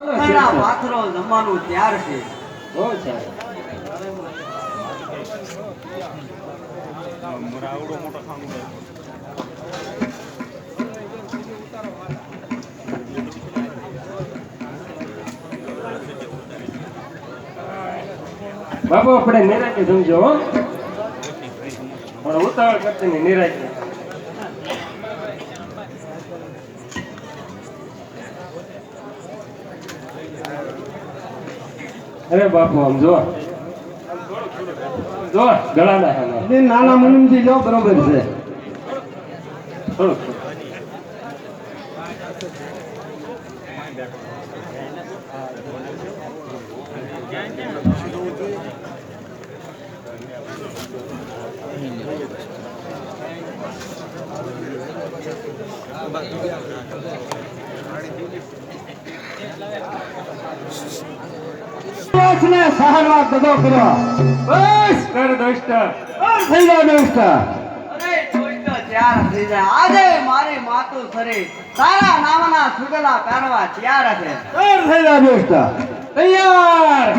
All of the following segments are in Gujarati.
ઘણા પાથરો જમવાનું તૈયાર છે. બાબુ આપણે નિરાતે સમજો પણ ઉતાવળ કરતી નહીં અરે બાપુ આમ જો. જો ગળાના એ નાના મનુમથી જો બરોબર છે. થોડુંક ને સહારવા દગો કર્યો. બસ કર દોસ્ત. થઈ જાય દોસ્ત? અરે દોસ્તો તૈયાર થઈ જાય. આજે મારી માતું સરે તારા નામના સુગલા પહેરવા તૈયાર છે. થઈ જાય દોસ્ત? તૈયાર.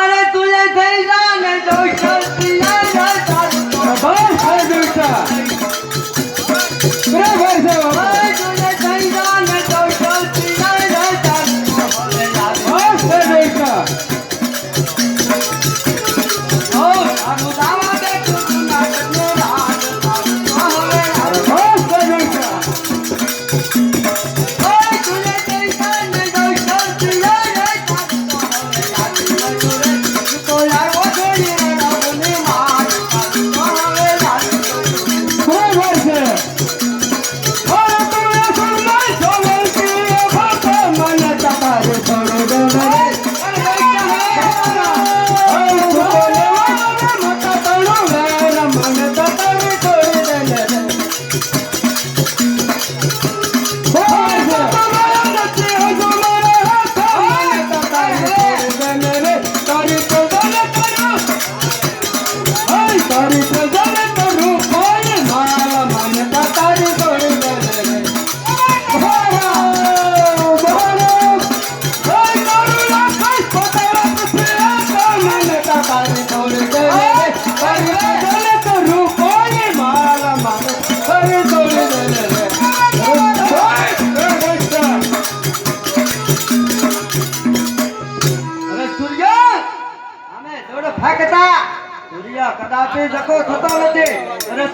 અરે તુજે થઈ જા ને દોસ્તો તૈયાર જા તો. બસ થઈ દોસ્ત બરાબર છે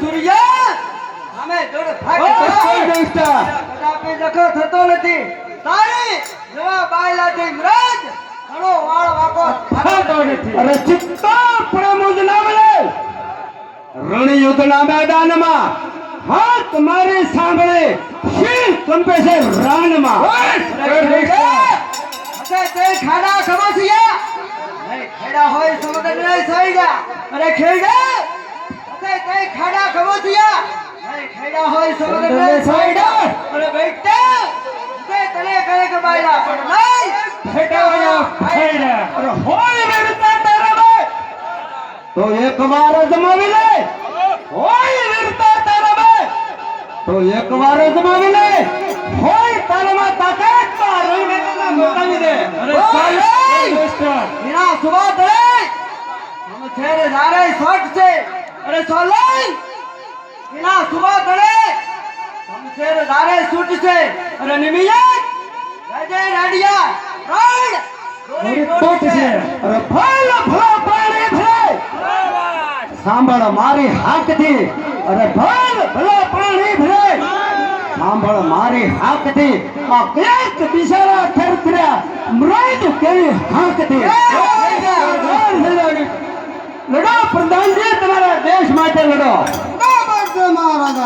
સૂર્ય! અમે કદાપી થતો નથી. તારી નવા ઘણો વાળ વાકો થતો નથી. અરે ચિત્તા પ્રમુદ નામલે રણયુદ્ધના મેદાનમાં હાથ મારી સાંભળે શિર કંપે છે રાનમાં. અરે તે ખાડા ખમોસિયા નહીં ખેડા હોય સમુદ્ર નહીં સહી જા. અરે ખેડા અરે તે ખાડા ખમોસિયા નહીં ખેડા હોય સમુદ્ર નહીં સહી જા અરે બેટા તે તને કરે કે બાયલા પણ નહીં ફેટાવાયા ફેડા અરે હોય વીરતા તારામાં તો એક વાર જમાવી લે હોય વીરતા તારામાં તો એક વાર જમાવી લે હોય તારામાં તાકાત તો આ રણ મેદાનમાં બતાવી દે અરે ઓય! ચાલ દોસ્ત મીરા સુબા દરે હમ છેરે જારે શોટ છે અરે સોલઈ મીરા સુબા કરે! જારે શૂટ છે અરે નિમિયત! રાજે રાડિયા! રાડ! છે. અરે ફળ ફળ પાણી છે. સાંભળ મારી હાકથી અરે ભલ ભલો પાણી ભરે સાંભળ મારી હાકથી આ કેક બિચારા થરથર્યા મૃત કેવી પ્રધાનજી તમારા ಹೇಳು ಮಹಾರಾಜ